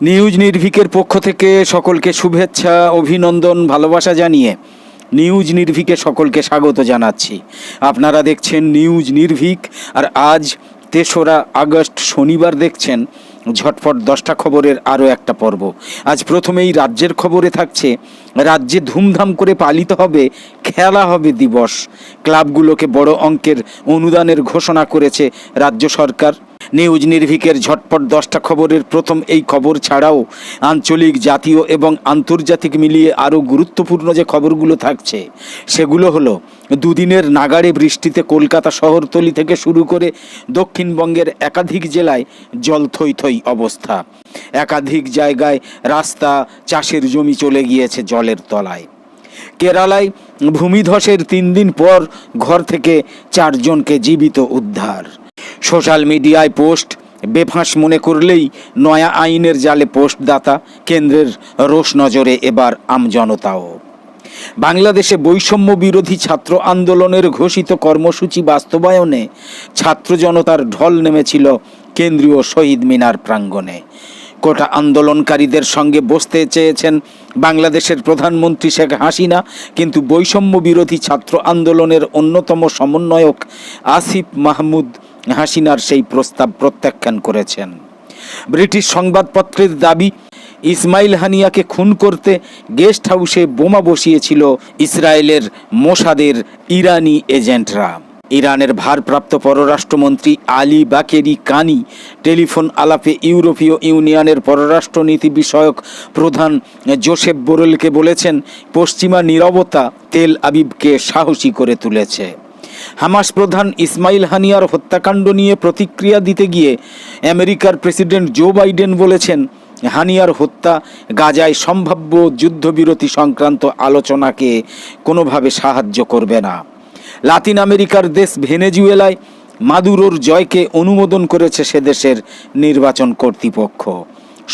News নির্ভিকের পক্ষ থেকে সকলকে শুভেচ্ছা, অভিনন্দন, ভালোবাসা জানিয়ে নিউজ নির্ভিকে সকলকে স্বাগত জানাচ্ছি। আপনারা দেখছেন নিউজ নির্ভিক, আর আজ তেসরা আগস্ট শনিবার দেখছেন ঝটপট দশটা খবরের আরও একটা পর্ব। আজ প্রথমেই রাজ্যের খবরে থাকছে, রাজ্যে ধুমধাম করে পালিত হবে, খেলা হবে দিবস। ক্লাবগুলোকে বড় অঙ্কের অনুদানের ঘোষণা করেছে রাজ্য সরকার। নিউজ নির্ভিকের ঝটপট দশটা খবরের প্রথম এই খবর ছাড়াও আঞ্চলিক, জাতীয় এবং আন্তর্জাতিক মিলিয়ে আরও গুরুত্বপূর্ণ যে খবরগুলো থাকছে, সেগুলো হলো দুদিনের নাগাড়ে বৃষ্টিতে কলকাতা শহরতলি থেকে শুরু করে দক্ষিণবঙ্গের একাধিক জেলায় জল থই থই অবস্থা। একাধিক জায়গায় রাস্তা চাষের জমি চলে গিয়েছে জলের তলায়। কেরালায় ভূমিধসের তিন দিন পর ঘর থেকে চারজনকে জীবিত উদ্ধার। সোশ্যাল মিডিয়ায় পোস্ট, বেফাঁস মনে করলেই নয়া আইনের জালে পোস্টদাতা, কেন্দ্রের রোষ নজরে এবার আমজনতাও বাংলাদেশে বৈষম্য বিরোধী ছাত্র আন্দোলনের ঘোষিত কর্মসূচি বাস্তবায়নে ছাত্র জনতার ঢল নেমেছিল কেন্দ্রীয় শহীদ মিনার প্রাঙ্গণে। কোটা আন্দোলনকারীদের সঙ্গে বসতে চেয়েছেন বাংলাদেশের প্রধানমন্ত্রী শেখ হাসিনা, কিন্তু বৈষম্য বিরোধী ছাত্র আন্দোলনের অন্যতম সমন্বয়ক আসিফ মাহমুদ হাসিনার সেই প্রস্তাব প্রত্যাখ্যান করেছেন। ব্রিটিশ সংবাদপত্রের দাবি, ইসমাইল হানিয়াকে খুন করতে গেস্ট হাউসে বোমা বসিয়েছিল ইসরায়েলের মোসাদের ইরানি এজেন্টরা। ইরানের ভারপ্রাপ্ত পররাষ্ট্রমন্ত্রী আলী বাকেরি কানি টেলিফোন আলাপে ইউরোপীয় ইউনিয়নের পররাষ্ট্রনীতি বিষয়ক প্রধান জোসেফ বোরেলকে বলেছেন, পশ্চিমা নীরবতা তেল আবিবকে সাহসী করে তুলেছে। হামাস প্রধান ইসমাইল হানিয়ার হত্যাকাণ্ড নিয়ে প্রতিক্রিয়া দিতে গিয়ে আমেরিকার প্রেসিডেন্ট জো বাইডেন বলেছেন, হানিয়ার হত্যা গাজায় সম্ভাব্য যুদ্ধবিরতি সংক্রান্ত আলোচনাকে কোনোভাবে সাহায্য করবে না। লাতিন আমেরিকার দেশ ভেনেজুয়েলায় মাদুরোর জয়কে অনুমোদন করেছে সে দেশের নির্বাচন কর্তৃপক্ষ।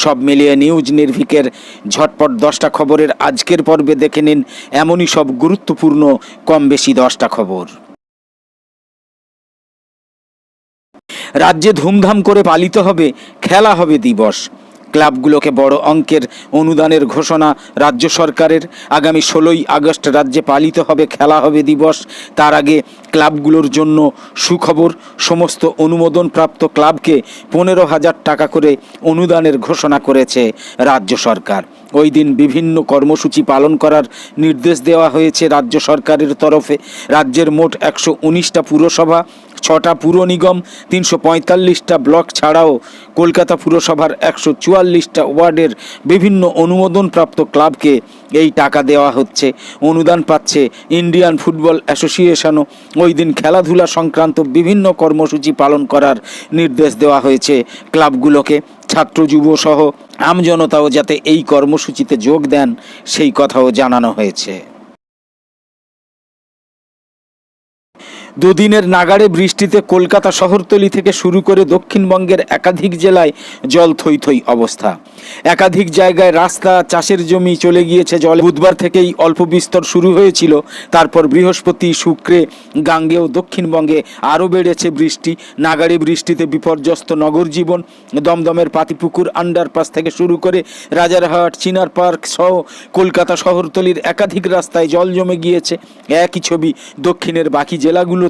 সব মিলিয়ে নিউজ নির্ভিকের ঝটপট দশটা খবরের আজকের পর্বে দেখে নিন, এমনই সব গুরুত্বপূর্ণ কম বেশি দশটা খবর। রাজ্যে ধুমধাম করে পালিত হবে, খেলা হবে দিবস। ক্লাবগুলোকে বড় অঙ্কের অনুদানের ঘোষণা রাজ্য সরকারের। আগামী ষোলোই আগস্ট রাজ্যে পালিত হবে, খেলা হবে দিবস। তার আগে ক্লাবগুলোর জন্য সুখবর, সমস্ত অনুমোদনপ্রাপ্ত ক্লাবকে পনেরো হাজার টাকা করে অনুদানের ঘোষণা করেছে রাজ্য সরকার। ওই দিন বিভিন্ন কর্মসূচি পালন করার নির্দেশ দেওয়া হয়েছে রাজ্য সরকারের তরফে। রাজ্যের মোট একশো উনিশটা পুরসভা ছটা পুর নিগম, তিনশো পঁয়তাল্লিশটা ব্লক ছাড়াও কলকাতা পুরসভার একশো চুয়াল্লিশটা ওয়ার্ডের বিভিন্ন অনুমোদনপ্রাপ্ত ক্লাবকে এই টাকা দেওয়া হচ্ছে। অনুদান পাচ্ছে ইন্ডিয়ান ফুটবল অ্যাসোসিয়েশনও। ওই দিন খেলাধুলা সংক্রান্ত বিভিন্ন কর্মসূচি পালন করার নির্দেশ দেওয়া হয়েছে ক্লাবগুলোকে। ছাত্র, যুব সহ আমজনতাও যাতে এই কর্মসূচিতে যোগ দেন, সেই কথাও জানানো হয়েছে। দুদিনের নাগাড়ে বৃষ্টিতে কলকাতা শহরতলি থেকে শুরু করে দক্ষিণবঙ্গের একাধিক জেলায় জল থই অবস্থা। একাধিক জায়গায় রাস্তা, চাষের জমি চলে গিয়েছে জল। বুধবার থেকেই অল্প বিস্তর শুরু হয়েছিল। তারপর বৃহস্পতি, শুক্রে গাঙ্গেও দক্ষিণবঙ্গে আরও বেড়েছে বৃষ্টি। নাগাড়ে বৃষ্টিতে বিপর্যস্ত নগর জীবন, দমদমের পাতিপুকুর আন্ডারপাস থেকে শুরু করে রাজারহাট, চিনার পার্ক সহ কলকাতা শহরতলির একাধিক রাস্তায় জল জমে গিয়েছে। একই ছবি দক্ষিণের বাকি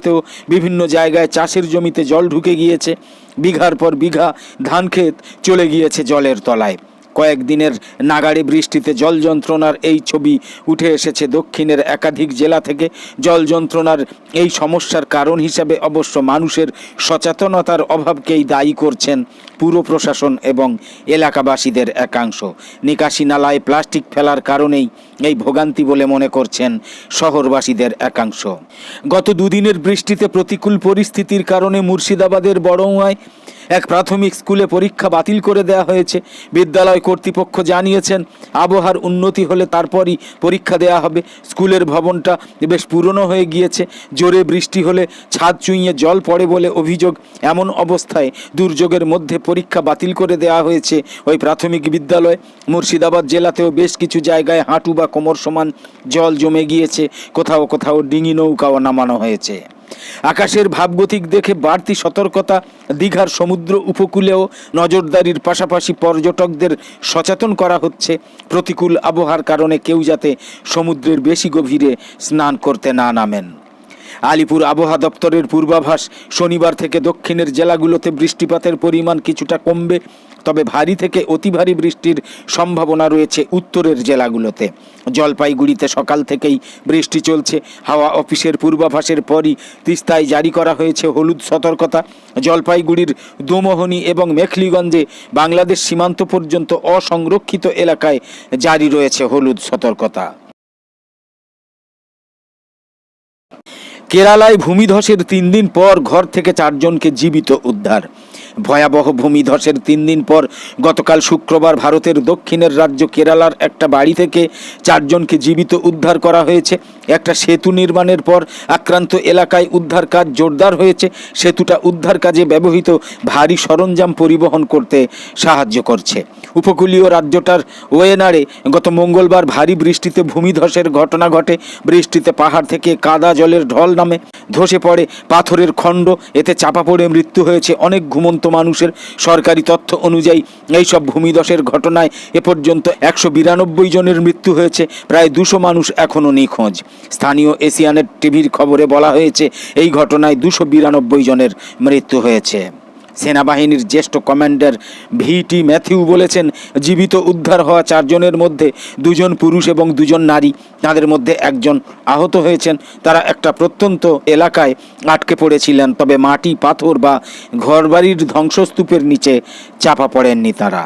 জেলাগুলোতেও বিভিন্ন জায়গায় চাষের জমিতে জল ঢুকে গিয়েছে। বিঘার পর বিঘা ধান ক্ষেত চলে গিয়েছে জলের তলায়। কয়েকদিনের নাগাড়ে বৃষ্টিতে জল যন্ত্রণার এই ছবি উঠে এসেছে দক্ষিণের একাধিক জেলা থেকে। জল যন্ত্রণার এই সমস্যার কারণ হিসাবে অবশ্য মানুষের সচেতনতার অভাবকেই দায়ী করছেন পুর প্রশাসন এবং এলাকাবাসীদের একাংশ। নিকাশি নালায় প্লাস্টিক ফেলার কারণেই এই ভোগান্তি বলে মনে করছেন শহরবাসীদের একাংশ। গত দুদিনের বৃষ্টিতে প্রতিকূল পরিস্থিতির কারণে মুর্শিদাবাদের বড়ৌয়ায় এক প্রাথমিক স্কুলে পরীক্ষা বাতিল করে দেওয়া হয়েছে। বিদ্যালয় কর্তৃপক্ষ জানিয়েছেন, আবহাওয়ার উন্নতি হলে তারপরই পরীক্ষা দেওয়া হবে। স্কুলের ভবনটা বেশ পুরনো হয়ে গিয়েছে। জোরে বৃষ্টি হলে ছাদ চুইয়ে জল পড়ে বলে অভিযোগ। এমন অবস্থায় দুর্যোগের মধ্যে পরীক্ষা বাতিল করে দেওয়া হয়েছে ওই প্রাথমিক বিদ্যালয়। মুর্শিদাবাদ জেলাতেও বেশ কিছু জায়গায় হাঁটু বা কোমর সমান জল জমে গিয়েছে। কোথাও কোথাও ডিঙি নৌকাও নামানো হয়েছে। আকাশের ভাবগতিক দেখে বাড়তি সতর্কতা দীঘার সমুদ্র উপকূলেও নজরদারির পাশাপাশি পর্যটকদের সচেতন করা হচ্ছে। প্রতিকূল আবহাওয়ার কারণে কেউ যাতে সমুদ্রের বেশি গভীরে স্নান করতে না নামেন। আলিপুর আবহাওয়া দপ্তরের পূর্বাভাস, শনিবার থেকে দক্ষিণের জেলাগুলোতে বৃষ্টিপাতের পরিমাণ কিছুটা কমবে। তবে ভারী থেকে অতি ভারী বৃষ্টির সম্ভাবনা রয়েছে উত্তরের জেলাগুলোতে। জলপাইগুড়িতে সকাল থেকেই বৃষ্টি চলছে। হাওয়া অফিসের পূর্বাভাসের পরই তিস্তায় জারি করা হয়েছে হলুদ সতর্কতা। জলপাইগুড়ির দোমোহনি এবং মেখলিগঞ্জে বাংলাদেশ সীমান্ত পর্যন্ত অসংরক্ষিত এলাকায় জারি রয়েছে হলুদ সতর্কতা। কেরালায় ভূমিধসের তিন দিন পর ঘর থেকে চারজনকে জীবিত উদ্ধার। ভয়াবহ ভূমিধসের তিন দিন পর গতকাল শুক্রবার ভারতের দক্ষিণের রাজ্য কেরালার একটা বাড়ি থেকে চারজনকে জীবিত উদ্ধার করা হয়েছে। একটা সেতু নির্মাণের পর আক্রান্ত এলাকায় উদ্ধার কাজ জোরদার হয়েছে। সেতুটা উদ্ধার কাজে ব্যবহৃত ভারী সরঞ্জাম পরিবহন করতে সাহায্য করছে। উপকূলীয় রাজ্যটার ওয়েনারে গত মঙ্গলবার ভারী বৃষ্টিতে ভূমিধসের ঘটনা ঘটে। বৃষ্টিতে পাহাড় থেকে কাদা জলের ঢল নামে ধসে পড়ে। পাথরের খণ্ড, এতে চাপা পড়ে মৃত্যু হয়েছে অনেক ঘুমন্ত মানুষের। সরকারি তথ্য অনুযায়ী, এইসব ভূমিধসের ঘটনায় এ পর্যন্ত একশো বিরানব্বই জনের মৃত্যু হয়েছে। প্রায় দুশো মানুষ এখনও নিখোঁজ। স্থানীয় এশিয়ানের টিভির খবরে বলা হয়েছে, এই ঘটনায় দুশো বিরানব্বই জনের মৃত্যু হয়েছে। সেনাবাহিনীর জ্যেষ্ঠ কমান্ডার ভিটি ম্যাথিউ বলেছেন, জীবিত উদ্ধার হওয়া চারজনের মধ্যে দুজন পুরুষ এবং দুজন নারী। তাদের মধ্যে একজন আহত হয়েছেন। তারা একটা প্রত্যন্ত এলাকায় আটকে পড়েছিলেন, তবে মাটি, পাথর বা ঘরবাড়ির ধ্বংসস্তূপের নিচে চাপা পড়েননি তারা।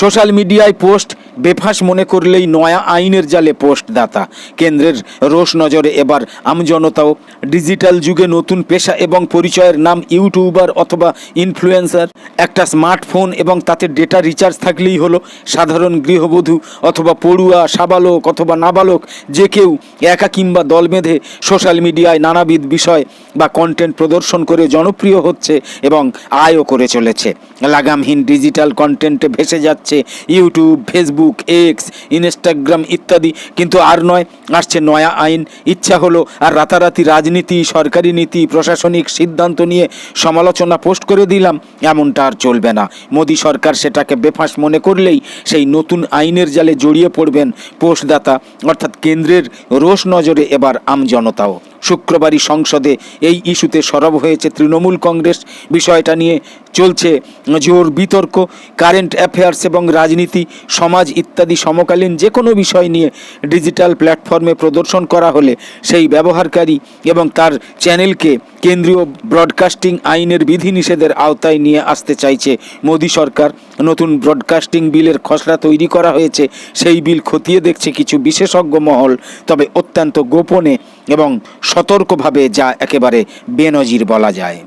সোশ্যাল মিডিয়ায় পোস্ট বেফাঁস মনে করলেই নয়া আইনের জালে পোস্ট দাতা কেন্দ্রের রোষ নজরে এবার আমজনতাও। ডিজিটাল যুগে নতুন পেশা এবং পরিচয়ের নাম ইউটিউবার অথবা ইনফ্লুয়েন্সার। একটা স্মার্টফোন এবং তাতে ডেটা রিচার্জ থাকলেই হলো সাধারণ গৃহবধূ অথবা পড়ুয়া, সাবালক অথবা নাবালক, যে কেউ একা কিংবা দল বেঁধে সোশ্যাল মিডিয়ায় নানাবিধ বিষয় বা কন্টেন্ট প্রদর্শন করে জনপ্রিয় হচ্ছে এবং আয়ও করে চলেছে। লাগামহীন ডিজিটাল কন্টেন্টে ভেসে যাচ্ছে ইউটিউব, ফেসবুক এক্স ইনস্টাগ্রাম ইত্যাদি। কিন্তু আর নয়, আসছে নয়া আইন। ইচ্ছা হলো আর রাতারাতি রাজনীতি, সরকারি নীতি, প্রশাসনিক সিদ্ধান্ত নিয়ে সমালোচনা পোস্ট করে দিলাম। এমনটা আর চলবে না। মোদী সরকার সেটাকে বেফাঁস মনে করলেই সেই নতুন আইনের জালে জড়িয়ে পড়বেন পোস্টদাতা অর্থাৎ কেন্দ্রের রোষ নজরে এবার আমজনতাও। শুক্রবারই সংসদে এই ইস্যুতে সরব হয়েছে তৃণমূল কংগ্রেস। বিষয়টা নিয়ে চলছে জোর বিতর্ক। কারেন্ট অ্যাফেয়ার্স এবং রাজনীতি, সমাজ ইত্যাদি সমকালীন যে কোনো বিষয় নিয়ে ডিজিটাল প্ল্যাটফর্মে প্রদর্শন করা হলে সেই ব্যবহারকারী এবং তার চ্যানেলকে কেন্দ্রীয় ব্রডকাস্টিং আইনের বিধিনিষেধের আওতায় নিয়ে আসতে চাইছে মোদী সরকার। নতুন ব্রডকাস্টিং বিলের খসড়া তৈরি করা হয়েছে। সেই বিল খতিয়ে দেখছে কিছু বিশেষজ্ঞ মহল, তবে অত্যন্ত গোপনে এবং সতর্কভাবে যা একেবারে বেনজির বলা যায়।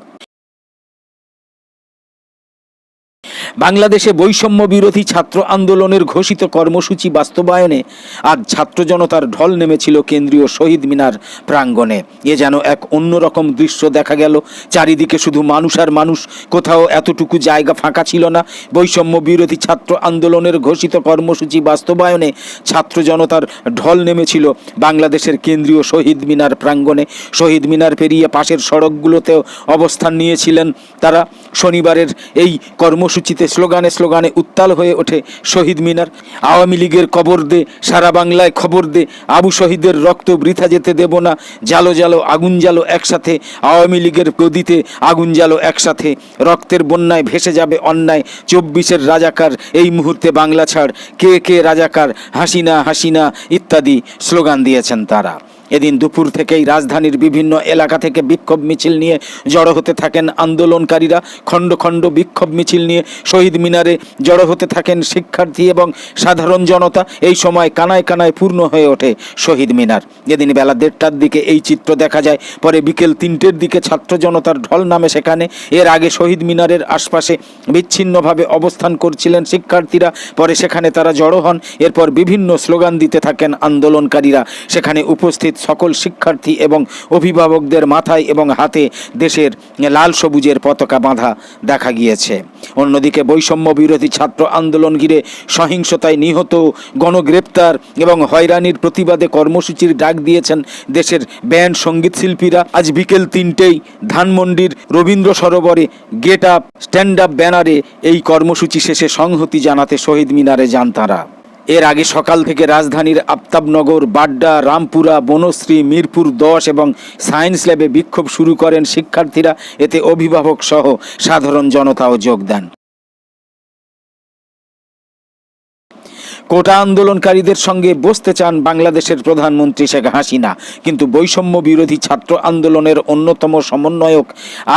বাংলাদেশে বৈষম্য বিরোধী ছাত্র আন্দোলনের ঘোষিত কর্মসূচি বাস্তবায়নে আজ ছাত্র জনতার ঢল নেমেছিল কেন্দ্রীয় শহীদ মিনার প্রাঙ্গণে। এ যেন এক অন্যরকম দৃশ্য দেখা গেল। চারিদিকে শুধু মানুষ আর মানুষ, কোথাও এতটুকু জায়গা ফাঁকা ছিল না। বৈষম্য বিরোধী ছাত্র আন্দোলনের ঘোষিত কর্মসূচি বাস্তবায়নে ছাত্র জনতার ঢল নেমেছিল বাংলাদেশের কেন্দ্রীয় শহীদ মিনার প্রাঙ্গণে। শহীদ মিনার পেরিয়ে পাশের সড়কগুলোতেও অবস্থান নিয়েছিলেন তারা। শনিবারের এই কর্মসূচিতে স্লোগানে স্লোগানে উত্তাল হয়ে ওঠে শহীদ মিনার। আওয়ামী লীগের কবর দে, সারা বাংলায় খবর দে, আবু শহীদের রক্ত বৃথা যেতে দেব না জালো জালো আগুন জালো একসাথে, আওয়ামী লীগের গদিতে আগুন জালো একসাথে, রক্তের বন্যায় ভেসে যাবে অন্যায়, চব্বিশের রাজাকার, এই মুহূর্তে বাংলা ছাড়, কে কে রাজাকার, হাসিনা হাসিনা, ইত্যাদি স্লোগান দিয়েছেন তারা। এদিন দুপুর থেকেই রাজধানীর বিভিন্ন এলাকা থেকে বিক্ষোভ মিছিল নিয়ে জড়ো হতে থাকেন আন্দোলনকারীরা। খণ্ড খণ্ড বিক্ষোভ মিছিল নিয়ে শহীদ মিনারে জড়ো হতে থাকেন শিক্ষার্থী এবং সাধারণ জনতা। এই সময় কানায় কানায় পূর্ণ হয়ে ওঠে শহীদ মিনার। এদিন বেলা দেড়টার দিকে এই চিত্র দেখা যায়। পরে বিকেল তিনটের দিকে ছাত্র জনতার ঢল নামে সেখানে। এর আগে শহীদ মিনারের আশপাশে বিচ্ছিন্নভাবে অবস্থান করছিলেন শিক্ষার্থীরা। পরে সেখানে তারা জড়ো হন। এরপর বিভিন্ন স্লোগান দিতে থাকেন আন্দোলনকারীরা। সেখানে উপস্থিত সকল শিক্ষার্থী এবং অভিভাবকদের মাথায় এবং হাতে দেশের লাল সবুজের পতাকা বাঁধা দেখা গিয়েছে। অন্যদিকে বৈষম্য বিরোধী ছাত্র আন্দোলন ঘিরে সহিংসতায় নিহত, গণগ্রেপ্তার এবং হয়রানির প্রতিবাদে কর্মসূচির ডাক দিয়েছেন দেশের ব্যান্ড সংগীত শিল্পীরা। আজ বিকেল তিনটেই ধানমন্ডির রবীন্দ্র সরোবরে গেট আপ, স্ট্যান্ড আপ ব্যানারে এই কর্মসূচি শেষে সংহতি জানাতে শহীদ মিনারে যান তাঁরা। এর আগে সকাল থেকে রাজধানীর আফতাবনগর, বাড্ডা, রামপুরা, বনশ্রী, মিরপুর দশ এবং সায়েন্স ল্যাবে বিক্ষোভ শুরু করেন শিক্ষার্থীরা। এতে অভিভাবক সহ সাধারণ জনতাও যোগ দেন। কোটা আন্দোলনকারীদের সঙ্গে বসতে চান বাংলাদেশের প্রধানমন্ত্রী শেখ হাসিনা। কিন্তু বৈষম্য বিরোধী ছাত্র আন্দোলনের অন্যতম সমন্বয়ক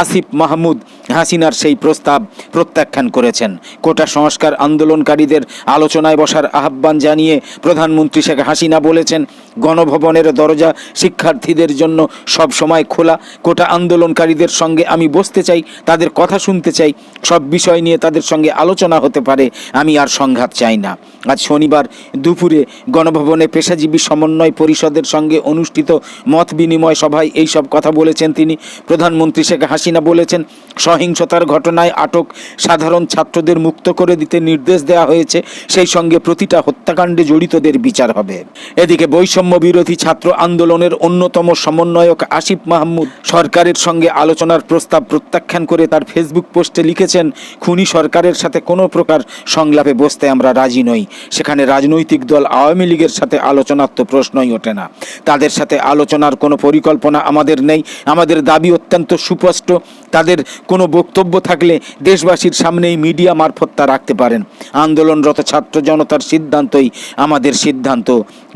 আসিফ মাহমুদ হাসিনার সেই প্রস্তাব প্রত্যাখ্যান করেছেন। কোটা সংস্কার আন্দোলনকারীদের আলোচনায় বসার আহ্বান জানিয়ে প্রধানমন্ত্রী শেখ হাসিনা বলেছেন, গণভবনের দরজা শিক্ষার্থীদের জন্য সব সময় খোলা। কোটা আন্দোলনকারীদের সঙ্গে আমি বসতে চাই, তাদের কথা শুনতে চাই, সব বিষয় নিয়ে তাদের সঙ্গে আলোচনা হতে পারে, আমি আর সংঘাত চাই না। আজ শনিবার দুপুরে গণভবনে পেশাজীবী সমন্বয় পরিষদের সঙ্গে অনুষ্ঠিত মত বিনিময় সভায় এইসব কথা বলেছেন তিনি। প্রধানমন্ত্রী শেখ হাসিনা বলেছেন, সহিংসতার ঘটনায় আটক সাধারণ ছাত্রদের মুক্ত করে দিতে নির্দেশ দেওয়া হয়েছে, সেই সঙ্গে প্রতিটা হত্যাকাণ্ডে জড়িতদের বিচার হবে। এদিকে বৈষম্য বিরোধী ছাত্র আন্দোলনের অন্যতম সমন্বয়ক আসিফ মাহমুদ সরকারের সঙ্গে আলোচনার প্রস্তাব প্রত্যাখ্যান করে তার ফেসবুক পোস্টে লিখেছেন, খুনি সরকারের সাথে কোনো প্রকার সংলাপে বসতে আমরা রাজি নই। সেখানে রাজনৈতিক দল আওয়ামী লীগের সাথে আলোচনার তো প্রশ্নই ওঠে না। তাদের সাথে আলোচনার কোনো পরিকল্পনা আমাদের নেই। আমাদের দাবি অত্যন্ত সুস্পষ্ট। তাদের কোনো বক্তব্য থাকলে দেশবাসীর সামনেই মিডিয়া মারফত তা রাখতে পারেন। আন্দোলনরত ছাত্র জনতার সিদ্ধান্তই আমাদের সিদ্ধান্ত।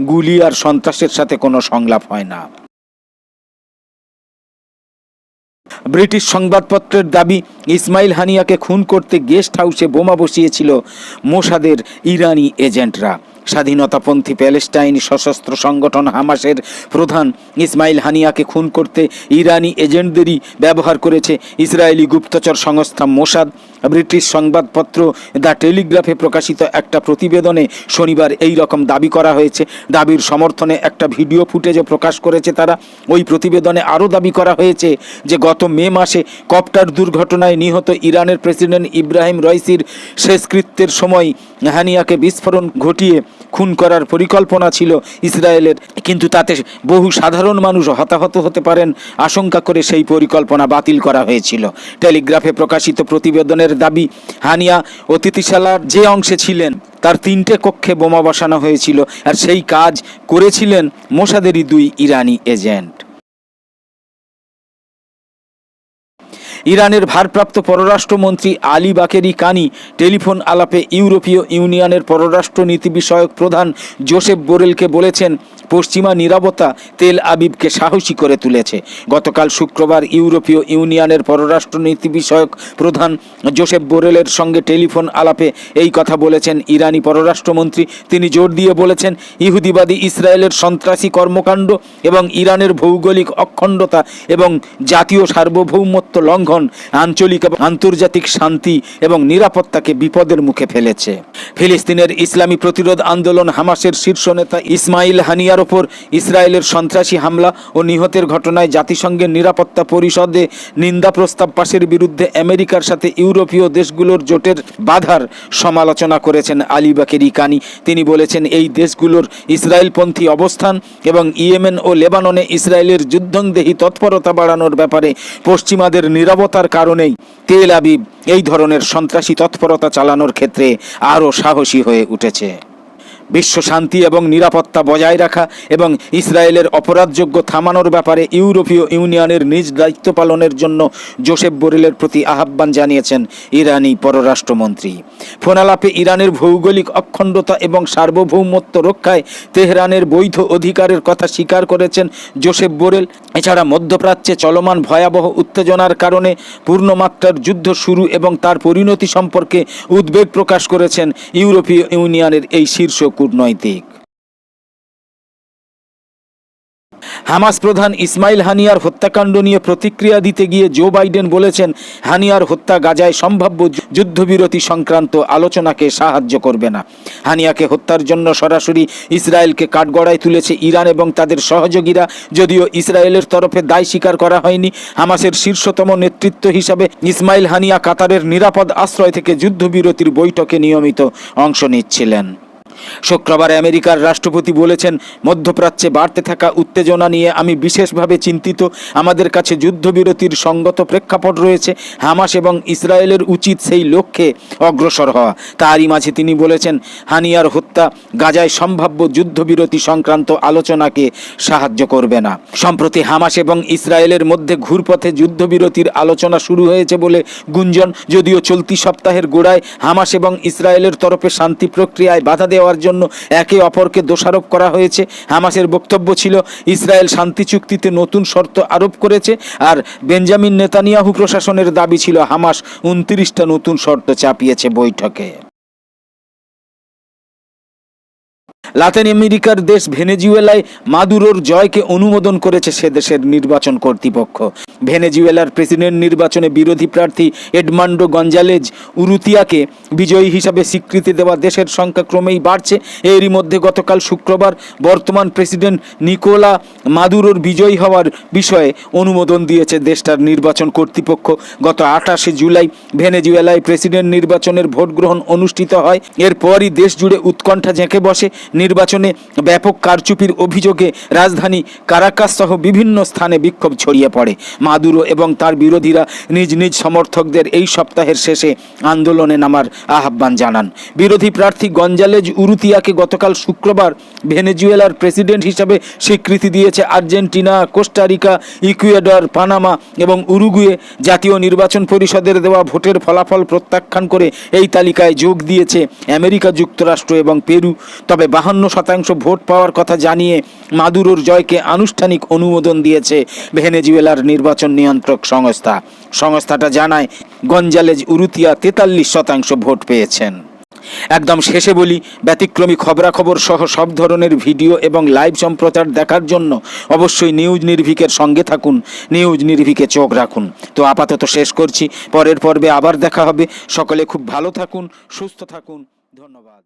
গুলি আর সন্ত্রাসের সাথে কোনো সংলাপ হয় না। ব্রিটিশ সংবাদপত্রের দাবি, ইসমাইল হানিয়াকে খুন করতে গেস্ট হাউসে বোমা বসিয়েছিল মোসাদের ইরানি এজেন্টরা। স্বাধীনতাপন্থী প্যালেস্টাইন সশস্ত্র সংগঠন হামাসের প্রধান ইসমাইল হানিয়াকে খুন করতে ইরানি এজেন্টদেরই ব্যবহার করেছে ইসরায়েলি গুপ্তচর সংস্থা মোসাদ। ব্রিটিশ সংবাদপত্র দ্য টেলিগ্রাফে প্রকাশিত একটা প্রতিবেদনে শনিবার এই রকম দাবি করা হয়েছে। দাবির সমর্থনে একটা ভিডিও ফুটেজে প্রকাশ করেছে তারা। ওই প্রতিবেদনে আরও দাবি করা হয়েছে যে, গত মে মাসে কপ্টার দুর্ঘটনায় নিহত ইরানের প্রেসিডেন্ট ইব্রাহিম রয়সির শেষকৃত্যের সময় হানিয়াকে বিস্ফোরণ ঘটিয়ে খুন করার পরিকল্পনা ছিল ইসরায়েলের। কিন্তু তাতে বহু সাধারণ মানুষ হতাহত হতে পারেন, আশঙ্কা করে সেই পরিকল্পনা বাতিল করা হয়েছিল। টেলিগ্রাফে প্রকাশিত প্রতিবেদনের দাবি, হানিয়া অতিথিশালার যে অংশে ছিলেন, তার তিনটে কক্ষে বোমা বসানো হয়েছিল, আর সেই কাজ করেছিলেন মোসাদেরই দুই ইরানি এজেন্ট। ইরানের ভারপ্রাপ্ত পররাষ্ট্রমন্ত্রী আলী বাকেরি কানি টেলিফোন আলাপে ইউরোপীয় ইউনিয়নের পররাষ্ট্রনীতি বিষয়ক প্রধান জোসেফ বোরেলকে বলেছেন পশ্চিমা নিরাপত্তা তেল আবিবকে সাহসী করে তুলেছে। গতকাল শুক্রবার ইউরোপীয় ইউনিয়নের পররাষ্ট্র নীতি বিষয়ক প্রধান জোসেফ বোরেলের সঙ্গে টেলিফোন আলাপে এই কথা বলেছেন ইরানি পররাষ্ট্রমন্ত্রী। তিনি জোর দিয়ে বলেছেন, ইহুদিবাদী ইসরায়েলের সন্ত্রাসী কর্মকাণ্ড এবং ইরানের ভৌগোলিক অখণ্ডতা এবং জাতীয় সার্বভৌমত্ব লঙ্ঘন আঞ্চলিক এবং আন্তর্জাতিক শান্তি এবং নিরাপত্তাকে বিপদের মুখে ফেলেছে। ফিলিস্তিনের ইসলামী প্রতিরোধ আন্দোলন হামাসের শীর্ষ নেতা ইসমাইল হানিয়ার ওপর ইসরায়েলের সন্ত্রাসী হামলা ও নিহতের ঘটনায় জাতিসংঘের নিরাপত্তা পরিষদে নিন্দা প্রস্তাব পাশের বিরুদ্ধে আমেরিকার সাথে ইউরোপীয় দেশগুলোর জোটের বাধার সমালোচনা করেছেন আলী বাকেরি কানি তিনি বলেছেন, এই দেশগুলোর ইসরায়েলপন্থী অবস্থান এবং ইয়েমেন ও লেবাননে ইসরায়েলের যুদ্ধংদেহী তৎপরতা বাড়ানোর ব্যাপারে পশ্চিমাদের নিরাপত্তার কারণেই তেল আবিব এই ধরনের সন্ত্রাসী তৎপরতা চালানোর ক্ষেত্রে আরও সাহসী হয়ে উঠেছে। বিশ্ব শান্তি এবং নিরাপত্তা বজায় রাখা এবং ইসরায়েলের অপরাধযোগ্য থামানোর ব্যাপারে ইউরোপীয় ইউনিয়নের নিজ দায়িত্ব পালনের জন্য জোসেফ বোরেলের প্রতি আহ্বান জানিয়েছেন ইরানি পররাষ্ট্রমন্ত্রী। ফোনালাপে ইরানের ভৌগোলিক অখণ্ডতা এবং সার্বভৌমত্ব রক্ষায় তেহরানের বৈধ অধিকারের কথা স্বীকার করেছেন জোসেফ বোরেল। এছাড়া মধ্যপ্রাচ্যে চলমান ভয়াবহ উত্তেজনার কারণে পূর্ণমাত্রার যুদ্ধ শুরু এবং তার পরিণতি সম্পর্কে উদ্বেগ প্রকাশ করেছেন ইউরোপীয় ইউনিয়নের এই শীর্ষ কূটনৈতিক। হামাস প্রধান ইসমাইল হানিয়ার হত্যাকাণ্ড নিয়ে প্রতিক্রিয়া দিতে গিয়ে জো বাইডেন বলেছেন, হানিয়ার হত্যা গাজায় সম্ভাব্য যুদ্ধবিরতি সংক্রান্ত আলোচনাকে সাহায্য করবে না। হানিয়াকে হত্যার জন্য সরাসরি ইসরায়েলকে কাঠগড়ায় তুলেছে ইরান এবং তাদের সহযোগীরা। যদিও ইসরায়েলের তরফে দায় স্বীকার করা হয়নি, হামাসের শীর্ষতম নেতৃত্ব হিসাবে ইসমাইল হানিয়া কাতারের নিরাপদ আশ্রয় থেকে যুদ্ধবিরতির বৈঠকে নিয়মিত অংশ নিচ্ছিলেন। শুক্রবার আমেরিকার রাষ্ট্রপতি বলেছেন, মধ্যপ্রাচ্যে বাড়তে থাকা উত্তেজনা নিয়ে আমি বিশেষভাবে চিন্তিত। আমাদের কাছে যুদ্ধবিরতির সঙ্গত প্রেক্ষাপট রয়েছে। হামাস এবং ইসরায়েলের উচিত সেই লক্ষ্যে অগ্রসর হওয়া। তারই মাঝে তিনি বলেছেন, হানিয়ার হত্যা গাজায় সম্ভাব্য যুদ্ধবিরতি সংক্রান্ত আলোচনাকে সাহায্য করবে না। সম্প্রতি হামাস এবং ইসরায়েলের মধ্যে ঘুরপথে যুদ্ধবিরতির আলোচনা শুরু হয়েছে বলে গুঞ্জন, যদিও চলতি সপ্তাহের গোড়ায় হামাস এবং ইসরায়েলের তরফে শান্তি প্রক্রিয়ায় বাধা দেওয়ার জন্য একে অপরকে দোষারোপ করা হয়েছে। হামাসের বক্তব্য ছিল, ইসরায়েল শান্তি চুক্তিতে নতুন শর্ত আরোপ করেছে আর বেঞ্জামিন নেতানিয়াহু প্রশাসনের দাবি ছিল, হামাস উনত্রিশটা নতুন শর্ত চাপিয়েছে বৈঠকে। লাতিন আমেরিকার দেশ ভেনেজুয়েলায় মাদুরোর জয়কে অনুমোদন করেছে সে দেশের নির্বাচন কর্তৃপক্ষ। ভেনেজুয়েলার প্রেসিডেন্ট নির্বাচনে বিরোধী প্রার্থী এডমান্ডো গঞ্জালেজ উরুতিয়াকে বিজয়ী হিসাবে স্বীকৃতি দেওয়া দেশের সংখ্যা ক্রমেই বাড়ছে। এরই মধ্যে গতকাল শুক্রবার বর্তমান প্রেসিডেন্ট নিকোলা মাদুরোর বিজয়ী হওয়ার বিষয়ে অনুমোদন দিয়েছে দেশটার নির্বাচন কর্তৃপক্ষ। গত আঠাশে জুলাই ভেনেজুয়েলায় প্রেসিডেন্ট নির্বাচনের ভোট গ্রহণ অনুষ্ঠিত হয়। এরপরই দেশ জুড়ে উৎকণ্ঠা ঝেঁকে বসে। নির্বাচনে ব্যাপক কারচুপির অভিযোগে রাজধানী কারাকাস সহ বিভিন্ন স্থানে বিক্ষোভ ছড়িয়ে পড়ে। মাদুরো এবং তার বিরোধীরা নিজ নিজ সমর্থকদের এই সপ্তাহের শেষে আন্দোলনে নামার আহ্বান জানান। বিরোধী প্রার্থী গঞ্জালেজ উরুতিয়াকে গতকাল শুক্রবার ভেনেজুয়েলার প্রেসিডেন্ট হিসাবে স্বীকৃতি দিয়েছে Argentina, Costa Rica, Ecuador, Panama এবং উরুগুয়ে। জাতীয় নির্বাচন পরিষদের দেওয়া ভোটের ফলাফল প্রত্যাখ্যান করে এই তালিকায় যোগ দিয়েছে আমেরিকা, যুক্তরাষ্ট্র এবং পেরু। তবে বাহান্ন শতাংশ ভোট পাওয়ার কথা জানিয়ে মাদুরোর জয়কে আনুষ্ঠানিক অনুমোদন দিয়েছে ভেনেজুয়েলার নির্বাচন নিয়ন্ত্রক সংস্থা। সংস্থাটা জানায়, গঞ্জালেজ উরুতিয়া তেতাল্লিশ শতাংশ ভোট পেয়েছেন। একদম শেষে বলি, ব্যতিক্রমী খবরাখবর সহ সব ধরনের ভিডিও এবং লাইভ সম্প্রচার দেখার জন্য অবশ্যই নিউজ নির্ভিকের সঙ্গে থাকুন, নিউজ নির্ভিকে চোখ রাখুন। তো আপাতত শেষ করছি, পরের পর্বে আবার দেখা হবে। সকলে খুব ভালো থাকুন, সুস্থ থাকুন, ধন্যবাদ।